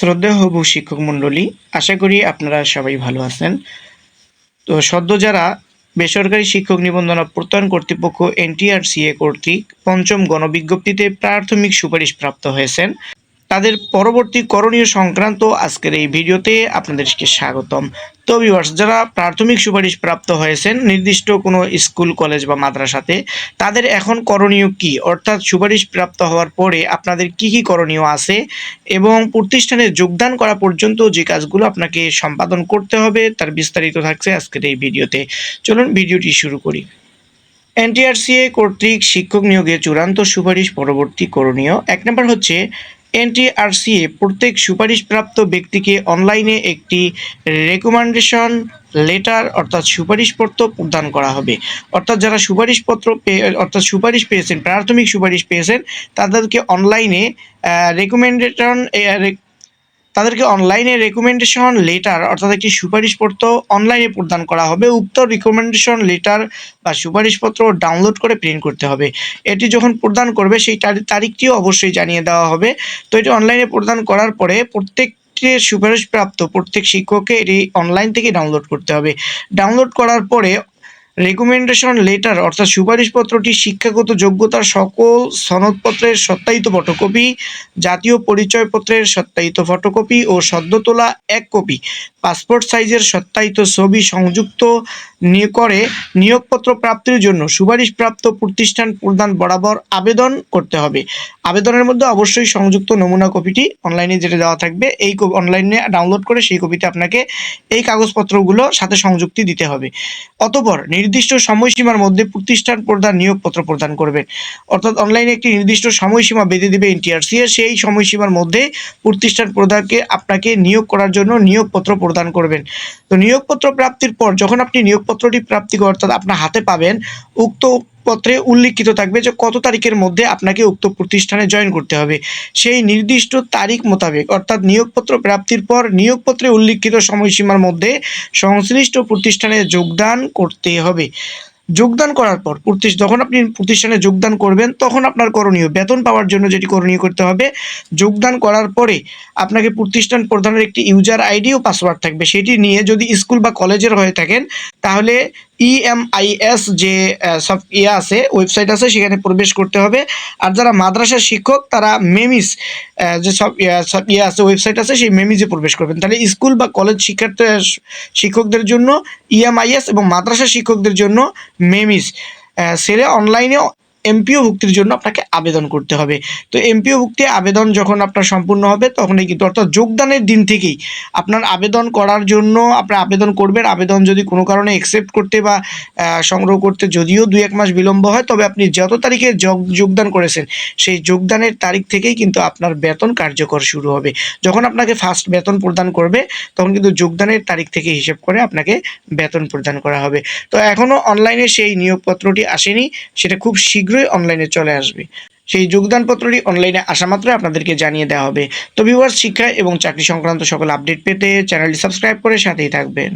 শ্রদ্ধেয় হবু শিক্ষক মণ্ডলী, আশা করি আপনারা সবাই ভালো আছেন। তো সদ্য যারা বেসরকারি শিক্ষক নিবন্ধন প্রত্যয়ন কর্তৃপক্ষ এনটিআরসিএ কর্তৃক পঞ্চম গণবিজ্ঞপ্তিতে প্রাথমিক সুপারিশ প্রাপ্ত হয়েছেন। তাদের পরবর্তী করণীয় সংক্রান্ত আজকের এই ভিডিওতে আপনাদেরকে স্বাগতম। তো ভিউয়ার্স যারা প্রাথমিক সুপারিশ প্রাপ্ত হয়েছেন নির্দিষ্ট কোনো স্কুল, কলেজ বা মাদ্রাসাতে, তাদের এখন করণীয় কি? অর্থাৎ সুপারিশ প্রাপ্ত হওয়ার পরে আপনাদের কি কি করণীয় আছে এবং প্রতিষ্ঠানে যোগদান করা পর্যন্ত যে কাজগুলো আপনাকে সম্পাদন করতে হবে তার বিস্তারিত থাকছে আজকের এই ভিডিওতে। চলুন ভিডিওটি শুরু করি। এনটিআরসিএ কর্তৃক শিক্ষক নিয়োগে চূড়ান্ত সুপারিশ পরবর্তী করণীয়। এক নম্বর হচ্ছে এনটিআরসিএ প্রত্যেক সুপারিশপ্রাপ্ত ব্যক্তিকে অনলাইনে একটি রেকমেন্ডেশন লেটার অর্থাৎ সুপারিশপত্র প্রদান করা হবে। অর্থাৎ যারা সুপারিশপত্র পেয়ে অর্থাৎ সুপারিশ পেয়েছেন, প্রাথমিক সুপারিশ পেয়েছেন, তাদেরকে অনলাইনে রেকমেন্ডেশন তাদেরকে অনলাইনে রেকমেন্ডেশন লেটার অর্থাৎ একটি সুপারিশপত্র অনলাইনে প্রদান করা হবে। উক্ত রেকমেন্ডেশন লেটার বা সুপারিশপত্র ডাউনলোড করে প্রিন্ট করতে হবে। এটি যখন প্রদান করবে, সেই তারিখটিও অবশ্যই জানিয়ে দেওয়া হবে। তো এটি অনলাইনে প্রদান করার পরে প্রত্যেক সুপারিশপ্রাপ্ত প্রত্যেক শিক্ষককে এটি অনলাইন থেকে ডাউনলোড করতে হবে। ডাউনলোড করার পরে রেকমেন্ডেশন লেটার অর্থাৎ সুপারিশপত্রটি শিক্ষাগত যোগ্যতার সকল সনদপত্রের সত্যায়িত ফটোকপি জাতীয় পরিচয়পত্রের সত্যায়িত ফটোকপি ও সদ্য তোলা এক কপি পাসপোর্ট সাইজের সত্যায়িত ছবি সংযুক্ত করে নিয়োগপত্র প্রাপ্তির জন্য সুপারিশপ্রাপ্ত প্রতিষ্ঠান প্রদান বরাবর আবেদন করতে হবে। আবেদনের মধ্যে অবশ্যই সংযুক্ত নমুনা কপিটি অনলাইনে যেটা দেওয়া থাকবে, এই অনলাইনে ডাউনলোড করে সেই কপিতে আপনাকে এই কাগজপত্রগুলো সাথে সংযুক্তি দিতে হবে। অতপর নির্দিষ্ট সময়সীমার মধ্যে প্রতিষ্ঠান প্রদান নিয়োগপত্র প্রদান করবেন অর্থাৎ অনলাইনে একটি নির্দিষ্ট সময়সীমা বেঁধে দেবে এনটিআরসি সেই সময়সীমার মধ্যে প্রতিষ্ঠান প্রদানকে, আপনাকে নিয়োগ করার জন্য নিয়োগপত্র প্রদান করবেন। তো নিয়োগপত্র প্রাপ্তির পর যখন আপনি নিয়োগপত্রটি প্রাপ্তি অর্থাৎ আপনার হাতে পাবেন, উক্ত পত্রে উল্লিখিত থাকবে যে কত তারিখের মধ্যে আপনাকে উক্ত প্রতিষ্ঠানে জয়েন করতে হবে। সেই নির্দিষ্ট তারিখ মোতাবেক, অর্থাৎ নিয়োগপত্র প্রাপ্তির পর নিয়োগপত্রে উল্লিখিত সময়সীমার মধ্যে সংশ্লিষ্ট প্রতিষ্ঠানে যোগদান করতে হবে। যোগদান করার পর যখন আপনি প্রতিষ্ঠানে যোগদান করবেন, তখন আপনার করণীয়। বেতন পাওয়ার জন্য যেটি করণীয় করতে হবে, যোগদান করার পরে আপনাকে প্রতিষ্ঠান প্রধানের একটি ইউজার আইডি ও পাসওয়ার্ড থাকবে। সেটি নিয়ে যদি স্কুল বা কলেজের হয়ে থাকেন তাহলে ইএমআইএস e যে সব ইয়ে আছে ওয়েবসাইট আছে, সেখানে প্রবেশ করতে হবে। আর যারা মাদ্রাসার শিক্ষক, তারা মেমিস যে সব সব ইয়ে আছে ওয়েবসাইট আছে, সেই মেমিসে প্রবেশ করবেন। তাহলে স্কুল বা কলেজ শিক্ষার্থী শিক্ষকদের জন্য ইএমআইএস এবং মাদ্রাসা শিক্ষকদের জন্য মেমিস সেলে অনলাইনে এমপিও ভুক্তির জন্য আপনাকে আবেদন করতে হবে। তো এমপিও ভুক্তি আবেদন যখন আপনার সম্পূর্ণ হবে, তখনই কিন্তু অর্থাৎ যোগদানের দিন থেকেই আপনার আবেদন করার জন্য আপনার আবেদন করবেন। আবেদন যদি কোনো কারণে অ্যাকসেপ্ট করতে বা সংগ্রহ করতে যদিও দুই এক মাস বিলম্ব হয়, তবে আপনি যত তারিখে যোগদান করেছেন, সেই যোগদানের তারিখ থেকেই কিন্তু আপনার বেতন কার্যকর শুরু হবে। যখন আপনাকে ফার্স্ট বেতন প্রদান করবে, তখন কিন্তু যোগদানের তারিখ থেকে হিসেব করে আপনাকে বেতন প্রদান করা হবে। তো এখনও অনলাইনে সেই নিয়োগপত্রটি আসেনি। সেটা খুব শীঘ্র শীঘ্রই অনলাইনে চলে আসবে। সেই যোগদানপত্রটি অনলাইনে আসা মাত্রই আপনাদেরকে জানিয়ে দেওয়া হবে। তো ভিউয়ার্স শিক্ষা এবং চাকরি সংক্রান্ত সকল আপডেট পেতে চ্যানেলটি সাবস্ক্রাইব করে সাথেই থাকবেন।